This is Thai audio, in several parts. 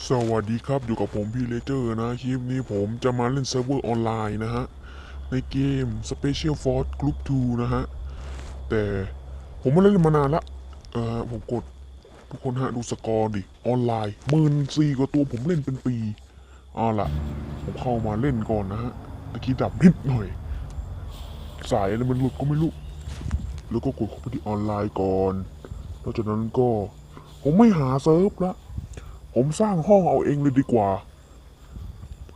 สวัสดีครับอยู่กับผมพี่เลเจอร์นะคลิปนี้ผมจะมาเล่นเซิร์ฟเวอร์ออนไลน์นะฮะ ในเกม Special Force Group 2 นะฮะ แต่ผมไม่เล่นมานานละเออผมกดทุกคนฮะดูสกอร์ดิ ออนไลน์หมื่นสี่กว่าตัวผมเล่นเป็นปีเอาล่ะ ผมเข้ามาเล่นก่อนนะฮะตะกี้ดับนิดหน่อย สายอะไรมันหลุดก็ไม่รู้ แล้วก็กดเข้าไปที่ออนไลน์ก่อนแล้วจากนั้นก็ ผมไม่หาเซิร์ฟละ ผมสร้างห้องเอาเองเลยดีกว่า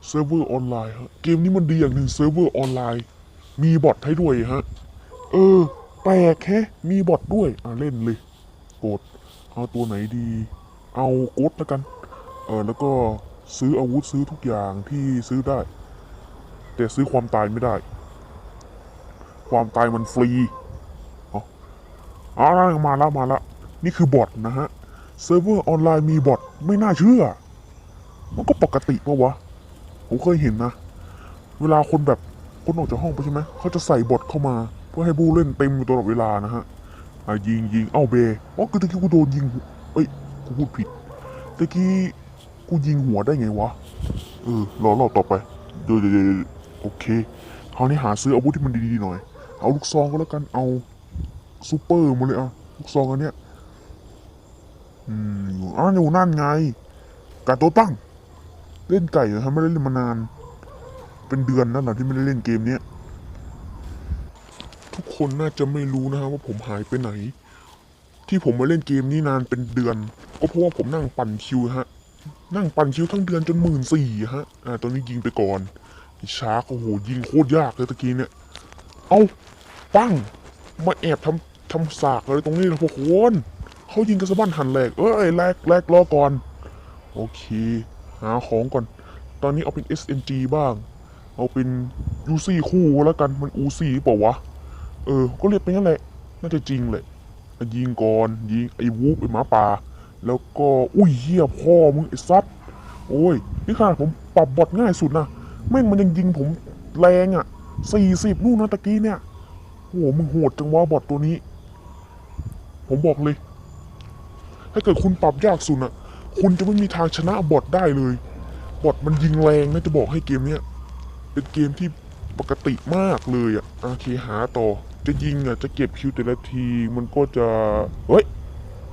เซิร์ฟเวอร์ออนไลน์ฮะ เกมนี้มันดีอย่างหนึ่งเซิร์ฟเวอร์ออนไลน์ มีบอทให้ด้วยฮะ เออ แปลกแฮะ มีบอทด้วย อะเล่นเลย กด เอาตัวไหนดี เอาโกดแล้วกัน เออแล้วก็ซื้ออาวุธซื้อทุกอย่างที่ซื้อได้ แต่ซื้อความตายไม่ได้ ความตายมันฟรีอ๋ออ๋อมาแล้วมาแล้วนี่คือบอทนะฮะ เซิร์ฟเวอร์ออนไลน์มีบอทไม่น่าเชื่อ มันก็ปกติปะวะ ผมเคยเห็นนะ เวลาคนแบบคนออกจากห้องไปใช่ไหม เขาจะใส่บอทเข้ามา เพื่อให้ผู้เล่นเต็มอยู่ตลอดเวลานะฮะอะยิงยิงเอ้าเบอ๋อคือตะกี้กูโดนยิงเอ้ยกูพูดผิดตะกี้กูยิงหัวได้ไงวะ เออรอรอบต่อไปเดี๋ยวเดี๋ยวเดี๋ยวโอเคคราวนี้หาซื้ออาวุธที่มันดีๆหน่อย เอาลูกซองก็แล้วกัน เอาซูเปอร์มาเลยอะ ลูกซองอันเนี้ย อืมอยู่อ้าวอยู่นั่นไงกาโตตั้ง เล่นไก่นะครับไม่ได้เล่นมานาน เป็นเดือนนั่นแหละที่ไม่ได้เล่นเกมเนี้ยทุกคนน่าจะไม่รู้นะครับว่าผมหายไปไหน ที่ผมมาเล่นเกมนี้นานเป็นเดือน ก็เพราะว่าผมนั่งปั่นคิวฮะ นั่งปั่นคิวทั้งเดือนจนหมื่นสี่ฮะอ่าตอนนี้ยิงไปก่อนไอ้าโอ้โหยิงโคตรยากเลยตะกี้เนี่ย เอาปั้งมาแอบทำทำสากอะไรตรงนี้นะพวกคน เขายิงกระสะบั้นหันแหลกเอ้ยแหลกแหลกรอก่อน โอเค หาของก่อน ตอนนี้เอาเป็น SMG บ้าง เอาเป็น UC คู่แล้วกันมัน UC เปล่าวะ เออ ก็เรียกไปงั้นแหละน่าจะจริงแหละยิงก่อนยิงไอ้วูฟไอ้หมาป่า แล้วก็อุ้ยเหี้ยพ่อมึงไอ้ซัดโอ้ยนี่ขนาดผมปรับบอทง่ายสุดนะแม่งมันยังยิงผมแรงอะสี่สิบนู่นนะตะกี้เนี่ยโอ้โหมึงโหดจังวะบอทตัวนี้ ผมบอกเลย ถ้าเกิดคุณปรับยากสุดอะคุณจะไม่มีทางชนะบอทได้เลย บอทมันยิงแรงนะจะบอกให้เกมเนี้ยเป็นเกมที่ปกติมากเลยอะโอเคหาต่อ จะยิงอะจะเก็บคิวแต่ละที มันก็จะเฮ้ย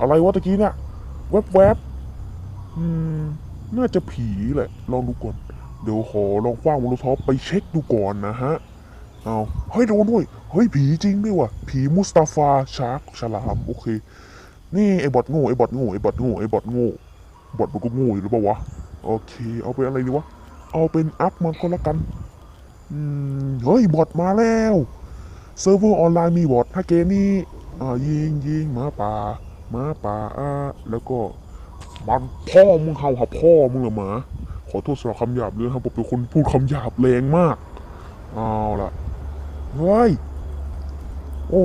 อะไรวะตะกี้เนี่ยแวบแวบๆอืมน่าจะผีแหละ ลองดูก่อน เดี๋ยวขอลองคว้างมโลท็อปไปเช็คดูก่อนนะฮะเอาเฮ้ยโดนด้วย เฮ้ยผีจริงด้วยว่ะ ผีมุสตาฟาชาร์กฉลาม โอเค นี่ไอ้บอทโง่ไอ้บอทโง่ไอ้บอทโง่ไอ้บอทโง่บอทมันก็โง่อยู่หรือเปล่าวะโอเค เอาเป็นอะไรดีวะเอาเป็นอัพมันก็แล้วกันอืมเฮ้ยบอทมาแล้วเซิร์ฟเวอร์ออนไลน์มีบอทถ้าเกมนี้อ่ายิงยิงหมาป่าหมาป่าอ่าแล้วก็มันพ่อมึงเห่าหับพ่อมึงเหรอหมาขอโทษสำหรับคำหยาบด้วยครับผมเป็นคนพูดคำหยาบแรงมากเอาละเฮ้ยโอ้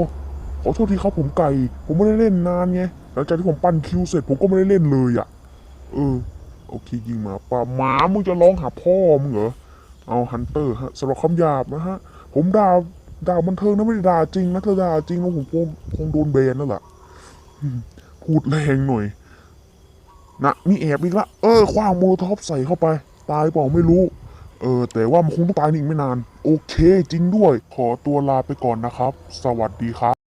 ขอโทษทีครับผมไก่ ผมไม่ได้เล่นนานไง ลังจากที่ผมปั้นคิวเสร็จผมก็ไม่ได้เล่นเลยอะ่ะ เออ โอเคยิงหมาป่าหมามึงจะร้องหาพ่อมึงเหรอ เอาฮันเตอร์ฮะสำหรับคำหยาบนะฮะ ผมด่าด่าบันเทิงนะไม่ได้ด่าจริงนะถ้าด่าจริงแล้วผมคงคงโดนแบนนั่นแหละพูดแรงหน่อย นะมีแอบอีกละ เออคว้างโมโลท็อปใส่เข้าไป ตายเปล่าไม่รู้ เออ แต่ว่ามันคงต้องตายอีกไม่นาน โอเคจริงด้วย ขอตัวลาไปก่อนนะครับ สวัสดีครับ